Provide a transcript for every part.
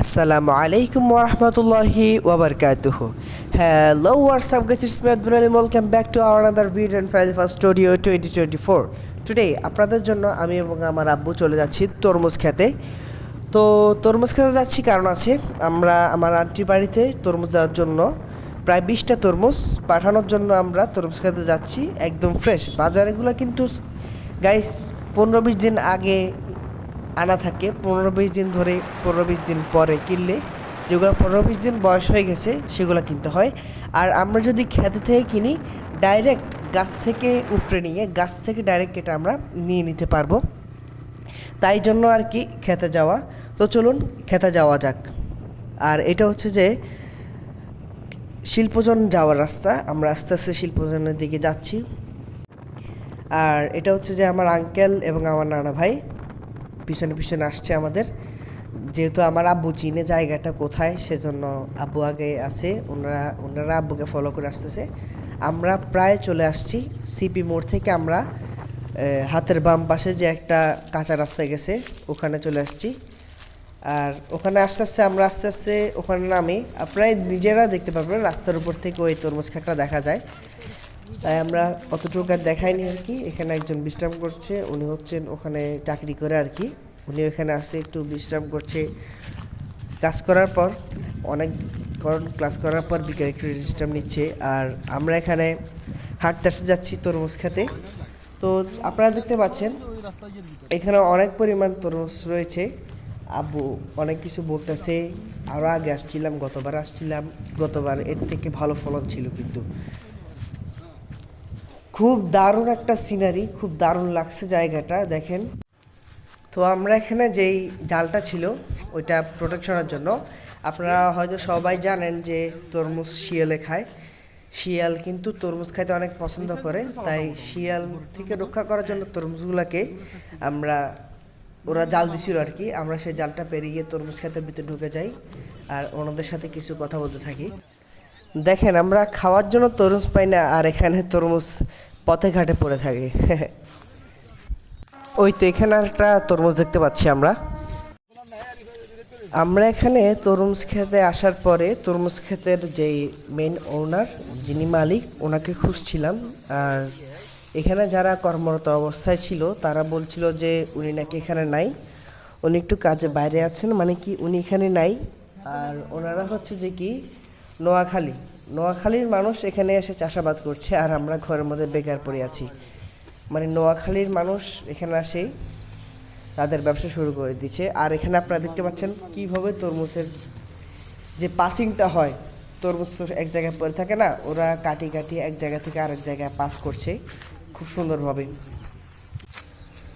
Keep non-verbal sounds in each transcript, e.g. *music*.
আসসালামু আলাইকুম ওরহমতুল্লাহি ওবরকাতুহ hello WhatsApp guys it's me Abdul Alim welcome back to our another video and file first studio twenty twenty four today আপনাদের জন্য আমি এবং আমার আব্বু চলে যাচ্ছি তরমুজ খেতে। তো তরমুজ খেতে যাচ্ছি কারণ আছে, আমরা, আমার আন্টির বাড়িতে তরমুজ যাওয়ার জন্য প্রায় বিশটা তরমুজ পাঠানোর জন্য আমরা তরমুজ খেতে যাচ্ছি, একদম ফ্রেশ বাজারেগুলো কিন্তু গাইস পনেরো বিশ দিন আগে আনা থাকে, পনেরো বিশ দিন ধরে, পনেরো বিশ দিন পরে কিনলে, যেগুলো পনেরো বিশ দিন বয়স হয়ে গেছে, সেগুলো কিনতে হয়। আর আমরা যদি খেতে থেকে কিনি ডাইরেক্ট গাছ থেকে উপড়ে নিয়ে, গাছ থেকে ডাইরেক্ট এটা আমরা নিয়ে নিতে পারব। তাই জন্য আর কি খেতে যাওয়া। তো চলুন, খেতে যাওয়া যাক। আর এটা হচ্ছে যে, শিল্পজন যাওয়ার রাস্তা। আমরা আস্তে আস্তে শিল্পজনের দিকে যাচ্ছি। আর এটা হচ্ছে যে আমার আঙ্কেল এবং আমার নানা ভাই। পিছনে পিছনে আসছে আমাদের। যেহেতু আমার আব্বু চিনে জায়গাটা কোথায়, সেজন্য আব্বু আগে আছে, ওনারা ওনারা আব্বুকে ফলো করে আসতেছে। আমরা প্রায় চলে আসছি সিপি মোড় থেকে আমরা হাতের বাম পাশে যে একটা কাঁচা রাস্তা গেছে, ওখানে চলে আসছি। আর ওখানে আস্তে আস্তে আমরা আস্তে আস্তে ওখানে নামি আপনারা নিজেরা দেখতে পাবেন রাস্তার উপর থেকে ওই তরমুজ খাটটা দেখা যায়। তাই আমরা অতটুকু আর দেখাইনি আর কি। এখানে একজন বিশ্রাম করছে, উনি হচ্ছেন ওখানে চাকরি করে আর কি। উনি ওখানে আসে একটু বিশ্রাম করছে। কাজ করার পর, অনেক কারণ ক্লাস করার পর বিকেল একটু বিশ্রাম নিচ্ছে। আর আমরা এখানে হাঁটতে হাঁটতে যাচ্ছি তরমুজ খেতে। তো আপনারা দেখতে পাচ্ছেন, এখানে অনেক পরিমাণ তরমুজ রয়েছে। আব্বু অনেক কিছু বলতেছে। আরও আগে আসছিলাম, গতবার আসছিলাম। গতবার এর থেকে ভালো ফলন ছিল কিন্তু। খুব দারুণ একটা সিনারি খুব দারুণ লাগছে জায়গাটা, দেখেন। তো আমরা এখানে যেই জালটা ছিল, ওইটা প্রোটেকশনের জন্য, আপনারা হয়তো সবাই জানেন যে তরমুজ শিয়ালে খায়। শিয়াল কিন্তু তরমুজ খাইতে অনেক পছন্দ করে, তাই শিয়াল থেকে রক্ষা করার জন্য তরমুজগুলোকে আমরা, ওরা জাল দিছিল আর কি, আমরা সেই জালটা পেরিয়ে গিয়ে তরমুজ খেতের ভিতরে ঢুকে যাই, আর ওনাদের সাথে কিছু কথা বলতে থাকি। দেখেন, আমরা খাওয়ার জন্য তরমুজ পাই না, আর এখানে তরমুজ পথে ঘাটে পড়ে থাকে। ওই তো এখানে একটা তরমুজ দেখতে পাচ্ছি আমরা। আমরা এখানে তরমুজ খেতে আসার পরে তরমুজ ক্ষেতের যেই মেন ওনার যিনি মালিক, ওনাকে খুঁজছিলাম। আর এখানে যারা কর্মরত অবস্থায় ছিল, তারা বলছিল যে উনি নাকি এখানে নাই। উনি একটু কাজে বাইরে আছেন মানে কি উনি এখানে নাই। আর ওনারা হচ্ছে যে কি, নোয়াখালী। নোয়াখালীর মানুষ এখানে এসে চাষাবাদ করছে আর আমরা ঘরের মধ্যে বেকার পড়ে আছি। মানে নোয়াখালীর মানুষ এখানে আসে, তাদের ব্যবসা শুরু করে দিচ্ছে। আর এখানে আপনারা দেখতে পাচ্ছেন কীভাবে তরমুজের যে পাসিংটা হয়, তরমুজ তো এক জায়গায় পড়ে থাকে না, ওরা কাটি কাটি এক জায়গা থেকে আরেক জায়গায় পাস করছে খুব সুন্দরভাবে।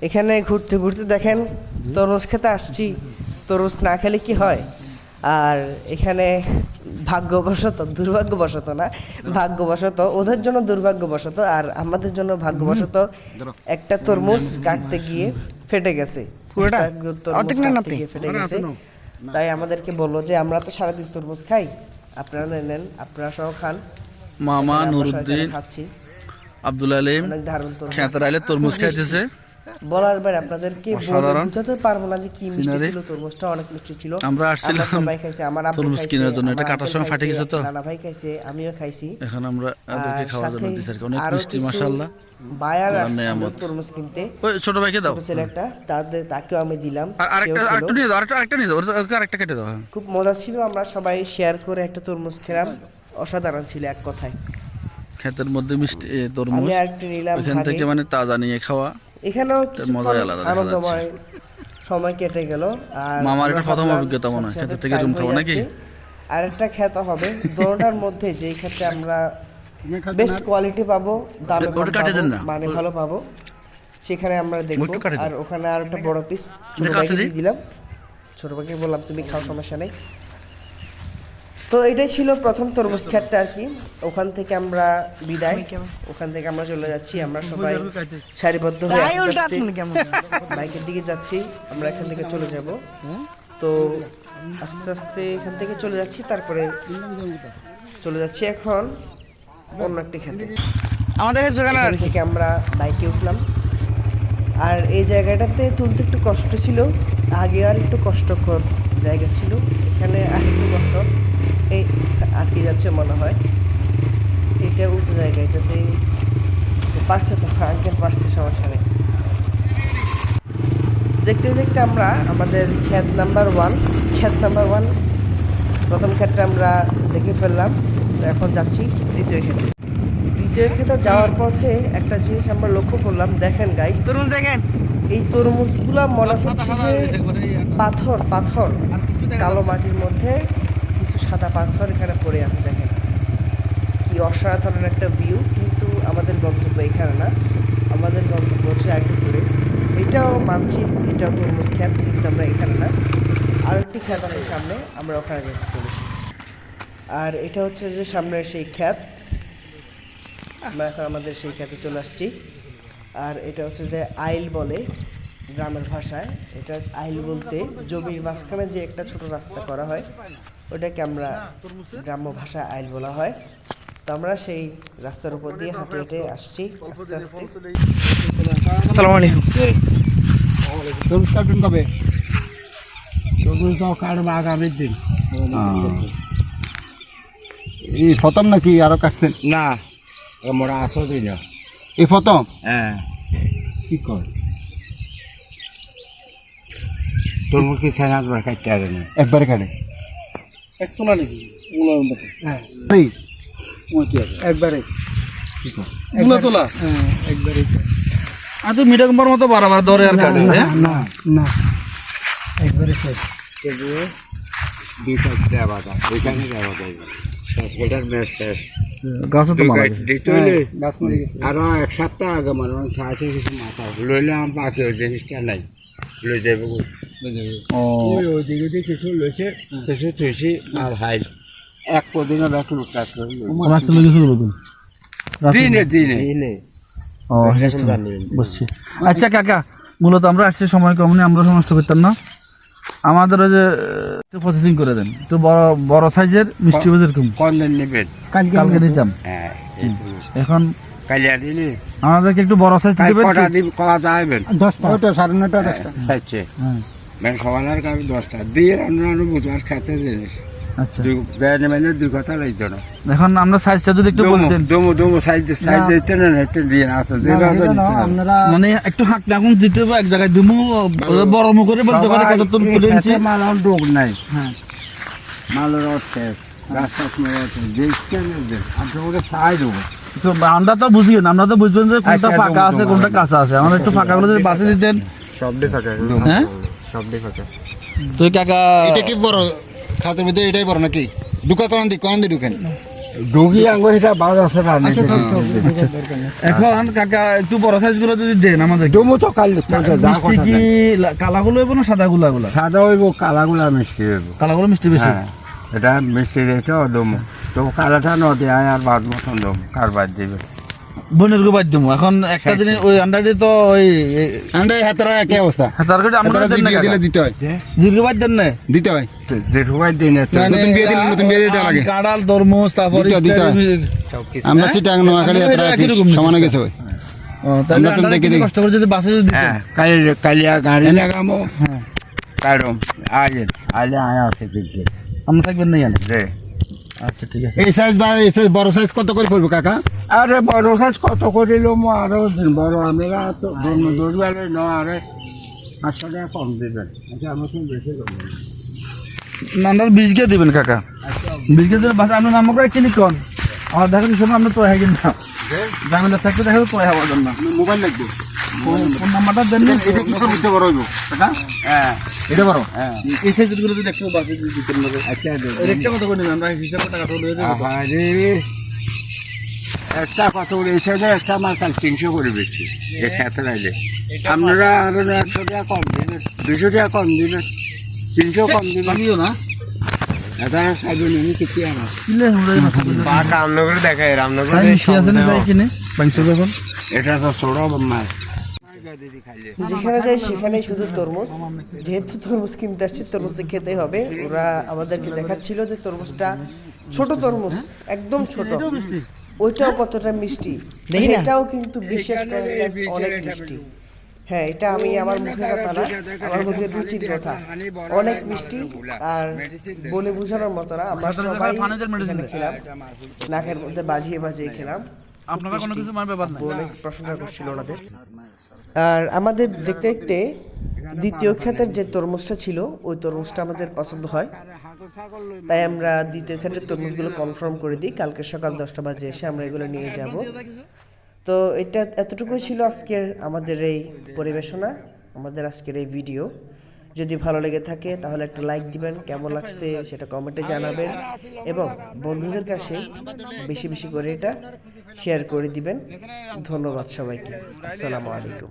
এখানে ঘুরতে ঘুরতে দেখেন তরমুজ খেতে আসছি, তরমুজ না খেলে কি হয়? আর এখানে ভাগ্যবশত দুর্ভাগ্যবশত না ভাগ্যবশত ওদের জন্য দুর্ভাগ্যবশত আর আমাদের জন্য ভাগ্যবশত একটা তরমুজ কাটতে গিয়ে ফেটে গেছে। ফেটে তাই আমাদেরকে বলল যে আমরা তো সারাদিন তরমুজ খাই। আপনারা নেন আপনারা সহ খান। মামা নুরুদ্দিন খাচ্ছি। আব্দুল আলিম খেতার আইলে তরমুজ *laughs* খাইতেছে। বলার বাইরে আপনাদেরকে বুঝাতে পারব না যে কি মিষ্টি ছিল তরমুজটা অনেক মিষ্টি ছিল। আমরা আসছিলাম সবাই খাইছে আমার আব্বু তরমুজ কেনার জন্য। এটা কাটার সময় ফাটে গেছে তো। নানা ভাই খাইছে আমিও খাইছি। এখন আমরা ওদেরকে আর খাওয়ার জন্য দিচ্ছি আর অনেক মিষ্টি মাশাআল্লাহ। বায়ার আসছিল তরমুজ কিনতে। ওই ছোট ভাইকে দাও। ছেলে একটা তাদের তাকেও আমি দিলাম। আর আরেকটা আরেকটা নিয়ে দাও আরেকটা নিয়ে দাও। ওর- আরেকটা কেটে দাও। খুব মজা ছিল আমরা সবাই শেয়ার করে একটা তরমুজ খেলাম। অসাধারণ ছিল এক কথায়। ক্ষেতের মধ্যে মিষ্টি তরমুজ। আমি আরেকটা নিলাম ওখান থেকে মানে তাজা নিয়ে খাওয়া। এখানেও দেখা আনন্দময় সময় কেটে গেল আর মামার এটা প্রথম অভিজ্ঞতা মনে হয়, সাথে থেকে রুম খাব নাকি? যাচ্ছে। আরেকটা খেতে হবে দোনোটার মধ্যে যেই ক্ষেত্রে আমরা বেস্ট কোয়ালিটি পাবো দামে। মানে ভালো পাবো সেখানে আমরা দেখব একটু। আর ওখানে আর একটা বড় পিস ছোট কাছে দিয়ে দিলাম ছোট ভাইকে বললাম তুমি খাও সমস্যা নেই তো এটাই ছিল প্রথম তরমুজ খ্যাটটা আর কি। ওখান থেকে আমরা বিদায়। ওখান থেকে আমরা চলে যাচ্ছি আমরা সবাই সারিবদ্ধ হয়ে বাইকের দিকে যাচ্ছি আমরা এখান থেকে চলে যাব। তো আস্তে আস্তে এখান থেকে চলে যাচ্ছি তারপরে চলে যাচ্ছি এখন অন্য একটি খেতে আমাদের জোগান থেকে আমরা বাইকে উঠলাম। আর এই জায়গাটাতে তুলতে একটু কষ্ট ছিল আগে আর একটু কষ্টকর জায়গা ছিল। এখানে আরেকটু কষ্ট। এই আটকে যাচ্ছে মনে হয়। এটা উঁচু জায়গা এটাতে পারছে তো আঙ্কেল পারছে সমস্যা নেই। দেখতে দেখতে আমরা আমাদের খ্যাত নাম্বার ওয়ান খ্যাত নাম্বার ওয়ান প্রথম ক্ষেতটা আমরা দেখে ফেললাম তো এখন যাচ্ছি দ্বিতীয় ক্ষেত্রে দ্বিতীয় ক্ষেত্রে যাওয়ার পথে একটা জিনিস আমরা লক্ষ্য করলাম দেখেন গাইস তরমুজ দেখেন। এই তরমুজগুলো মনে হচ্ছে যে পাথর পাথর কালো মাটির মধ্যে কিছু সাদা পাথর এখানে পড়ে আছে, দেখেন। কি অসাধারণ একটা ভিউ কিন্তু আমাদের গন্তব্য এখানে না। আমাদের গন্তব্য হচ্ছে একটু দূরে এটাও মানছি, এটাও তরমুজ খ্যাত কিন্তু আমরা এখানে না। আর একটি খ্যাত আছে সামনে, আমরা ওখানে যেতে চলেছি আর এটা হচ্ছে যে সামনের সেই খ্যাত আমরা এখন আমাদের সেই খ্যাতে চলে আসছি। আর এটা হচ্ছে যে আইল বলে। গ্রামের ভাষায় এটা আইল বলতে জমির মাঝখানে যে একটা ছোট রাস্তা করা হয় ওটাকে আমরা গ্রাম্য ভাষায় আইল বলা হয়। তো আমরা সেই রাস্তার উপর দিয়ে হাঁটে হেঁটে আসছি আস্তে আস্তে। আসসালামু আলাইকুম। কবে আগামীর দিন এই প্রথম নাকি আরও কাটছেন? না আমরা আসো দিই না এই প্রথম? হ্যাঁ। কি কর তোর মুখে সেনাজ বার কাটতে পারে না। একবারে কাটে। এই, একবারে। গুলা তোলা? আর তো মিঠা কুমার মতো বারবার ধরে আর কাটে হ্যাঁ? না না। একবারে শেষ। দুই কাটতে দেওয়া যায় ওইখানে দেওয়া যায় এটার মেয়ে শেষ। গাছও তো মারা গেছে। গেছে আরও এক সপ্তাহ আগে মানে কিছু মাথা। লইলে আমার বাকি ওই জিনিসটা নাই। লই যাবে ও। ওই ওই দিকে দিয়ে কিছু লইছে কিছু থুইছি আর হাই এক কদিনও ব্যাক লুট কাজ করে। লই। রাখতে লেগেছিল বলুন। দিনে দিনে। ও বুঝছি। আচ্ছা কাকা মূলত আমরা আসছি সময় কম নেই আমরা নষ্ট করতাম না। আমাদের ওই যে একটু প্রসেসিং করে দেন। একটু বড় বড় সাইজের মিষ্টি বাজার কম নেবেন। কালকে দিতাম। হ্যাঁ। এখন আমাদেরকে একটু বড় সাইজ দিবেন কটা দিন করা যাবেন দশটা। সাড়ে নটা দশটা। সাইছে দশটা। দিয়ে রান্না রান্না খাতে জিনিস আচ্ছা। দেয় মানে দুই কথা লাগতো না। এখন আমরা সাইজটা যদি একটু বলতেন। ডোমো ডোমো সাইজ সাইজ দিতে না। একটু দিয়ে না আসতে দিয়ে না, এটা না, আপনারা মানে একটু হাঁটলে এখন দিতে এক জায়গায় দিমু বড় মুখ করে বলতে পারে কত তুমি তুলে নিচ্ছি। মাল আর ডোক নাই। হ্যাঁ। মালের রথ রাস্তা দেখতে আপনি ওকে সাহায্য তো আমরা তো বুঝি না আমরা তো বুঝবেন যে কোনটা আচ্ছা, ফাঁকা আছে কোনটা কাঁচা আছে। আমরা একটু ফাঁকা গুলো যদি বাসে দিতেন। সবটি ফাঁকা হ্যাঁ? ফাঁকা তুই কাকা এটা কি বড়? খাতের মধ্যে এটাই বড় নাকি? ঢুকা করান দি করান দি ঢুকেন। ডুগি আঙ্গুর এটা বাজ আছে না এখন কাকা একটু বড় সাইজগুলো যদি দেন আমাদের। ডোমো তো কাল মিষ্টি কি কালা গুলো হইব না সাদা গুলা গুলা? সাদা হইব কালাগুলা মিষ্টি হইব। কালা গুলো মিষ্টি বেশি? হ্যাঁ এটা মিষ্টি রেখে দমো তো কালাটা নদী আয় আর বাদ মতন দম কার বাদ দিবে? বোনের গো বাদ দিমু। এখন একটা জিনিস ওই আন্ডারে তো ওই আন্ডাই হাতের একই অবস্থা। হাতার করে আমরা দেন না দিলে দিতে হয়। জিরগো বাদ দেন না দিতে হয়। দেড় দিনে তো। মানে নতুন বিয়ে দিলে নতুন বিয়ে দিতে লাগে। কাঁড়াল তরমুজ তারপর দিতে হয়, হয়। আমরা সিটাং নোয়াখালী আমরা হাতেরা কীরকম সমানে গেছে ভাই আমরা তো আন্ডারে দেখি দেখি। কষ্ট করে যদি বাসে যদি হ্যাঁ কালি কালিয়া গাড়ি লাগামো হ্যাঁ। কারম আজ আলে আয়া আছে আমরা থাকবেন না জানি রে আচ্ছা ঠিক আছে। এই সাইজ বা এই সাইজ বড় সাইজ কত করে পড়ব কাকা? আরে বড় সাইজ কত করিল মো আরও বড় আমরা তো দৌড় গেলে ন আরে পাঁচশো টাকা কম দিবেন। আচ্ছা আমার সঙ্গে বেশি করবেন না বিশ কে দিবেন কাকা। বিশ কে দিলে আপনার নাম করে কিনি কন? আমার দেখেন সময় আমরা তো হ্যাঁ কিন্তু জামিনদার থাকতে দেখা তো না মোবাইল লাগবে। ফোন নাম্বারটা দেন এটা কি নিতে বড় কাকা? হ্যাঁ। এটা বড়। হ্যাঁ। এই সাইজেরগুলো যদি একটু বাসে দিতেন না আচ্ছা কত করে নেবেন আমরা হিসাবে টাকা তো লয়ে যাব আরে একটা কত করে এই সাইডে একটা আমার কাল তিনশো করে বেশি। এই খেতে রাইলে আপনারা আরও একশো টাকা কম দিবেন দুশো টাকা কম দিবেন তিনশো কম দিবেন। আমিও না। এটা বলে রামনগরে তো ছোট মাছ যেখানে যাই সেখানেই শুধু তরমুজ। যেহেতু তরমুজ কিনতে আসছি তরমুজ খেতে হবে। ওরা আমাদেরকে দেখাচ্ছিল যে তরমুজটা ছোট তরমুজ একদম ছোট। ওইটাও কতটা মিষ্টি এটাও কিন্তু বিশ্বাস করেন অনেক মিষ্টি। হ্যাঁ এটা আমি আমার মুখের কথা না আমার মুখের রুচির কথা। অনেক মিষ্টি আর বলে বোঝানোর মতো না। আমরা সবাই এখানে খেলাম। নাকের মধ্যে বাজিয়ে বাজিয়ে খেলাম। আপনারা কোনো কিছু মানে ব্যাপার নাই। অনেক প্রশংসা করছিল ওনাদের। আর আমাদের দেখতে দেখতে দ্বিতীয় ক্ষেতের যে তরমুজটা ছিল, ওই তরমুজটা আমাদের পছন্দ হয়। তাই আমরা দ্বিতীয় ক্ষেত্রের তরমুজগুলো কনফার্ম করে দিই। কালকে সকাল দশটা বাজে এসে আমরা এগুলো নিয়ে যাব। তো এটা এতটুকুই ছিল আজকের আমাদের এই পরিবেশনা, আমাদের আজকের এই ভিডিও যদি ভালো লেগে থাকে, তাহলে একটা লাইক দিবেন। কেমন লাগছে সেটা কমেন্টে জানাবেন। এবং বন্ধুদের কাছে বেশি বেশি করে এটা শেয়ার করে দিবেন। ধন্যবাদ সবাইকে। আসসালামু আলাইকুম।